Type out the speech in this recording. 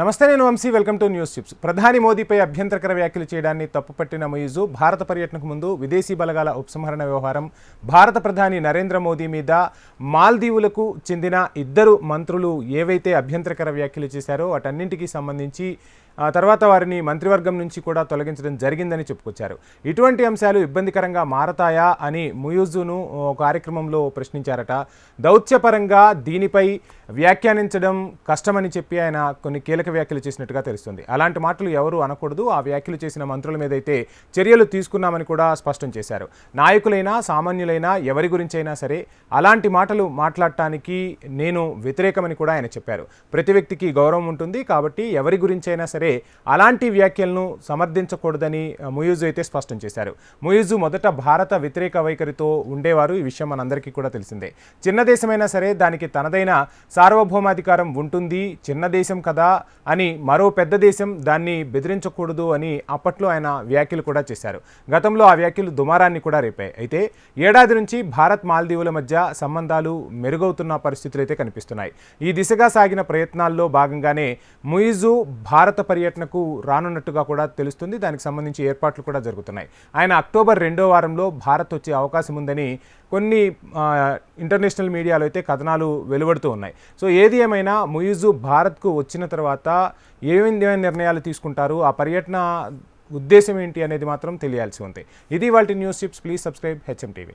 నమస్తే నేను Vamshi. Welcome to news chips. ప్రధాని మోదీపై అభ్యంతరకర వ్యాఖ్యలు చేయడాన్ని తప్పుపట్టిన మొయిజు భారత పర్యటనకు ముందు విదేశీ బలగాల ఉపసంహరణ వ్యవహారం భారత ప్రధాని నరేంద్ర మోదీ మీద మాల్దీవులకు చెందిన ఇద్దరు మంత్రులు ఏవైతే అభ్యంతరకర వ్యాఖ్యలు చేశారో వాటన్నింటికి సంబంధించి తర్వాత వారిని మంత్రివర్గం నుంచి కూడా తొలగించడం జరిగిందని చెప్పుకొచ్చారు. ఇటువంటి అంశాలు ఇబ్బందికరంగా మారతాయా అని ముయూజును కార్యక్రమంలో ప్రశ్నించారట. దౌత్యపరంగా దీనిపై వ్యాఖ్యానించడం కష్టమని చెప్పి ఆయన కొన్ని కీలక వ్యాఖ్యలు చేసినట్టుగా తెలుస్తుంది. అలాంటి మాటలు ఎవరు అనకూడదు. ఆ వ్యాఖ్యలు చేసిన మంత్రుల మీద అయితే చర్యలు తీసుకున్నామని కూడా స్పష్టం చేశారు. నాయకులైనా సామాన్యులైనా ఎవరి గురించైనా సరే అలాంటి మాటలు మాట్లాడటానికి నేను వ్యతిరేకమని కూడా ఆయన చెప్పారు. ప్రతి వ్యక్తికి గౌరవం ఉంటుంది కాబట్టి ఎవరి గురించైనా సరే అలాంటి వ్యాఖ్యలను సమర్థించకూడదని ముయూజు అయితే స్పష్టం చేశారు. ముయిజు మొదట భారత వ్యతిరేక వైఖరితో ఉండేవారు. ఈ విషయం మనందరికీ కూడా తెలిసిందే. చిన్న దేశమైనా సరే దానికి తనదైన సార్వభౌమాధికారం ఉంటుంది. చిన్న దేశం కదా అని మరో పెద్ద దేశం దాన్ని బెదిరించకూడదు అని అప్పట్లో ఆయన వ్యాఖ్యలు కూడా చేశారు. గతంలో ఆ వ్యాఖ్యలు దుమారాన్ని కూడా రేపాయి. అయితే ఏడాది నుంచి భారత్ మాల్దీవుల మధ్య సంబంధాలు మెరుగవుతున్న పరిస్థితులు అయితే కనిపిస్తున్నాయి. ఈ దిశగా సాగిన ప్రయత్నాల్లో భాగంగానే ముయిజు భారత పర్యటనకు రానున్నట్టుగా కూడా తెలుస్తుంది. దానికి సంబంధించి ఏర్పాట్లు కూడా జరుగుతున్నాయి. ఆయన అక్టోబర్ రెండో వారంలో భారత్ వచ్చే అవకాశం ఉందని కొన్ని ఇంటర్నేషనల్ మీడియాలో అయితే కథనాలు వెలువడుతూ ఉన్నాయి. సో ఏది ఏమైనా ముయిజు భారత్కు వచ్చిన తర్వాత ఏమేమి నిర్ణయాలు తీసుకుంటారు ఆ పర్యటన ఉద్దేశం ఏంటి అనేది మాత్రం తెలియాల్సి ఉంది. ఇది వాటి news chips please subscribe HM TV.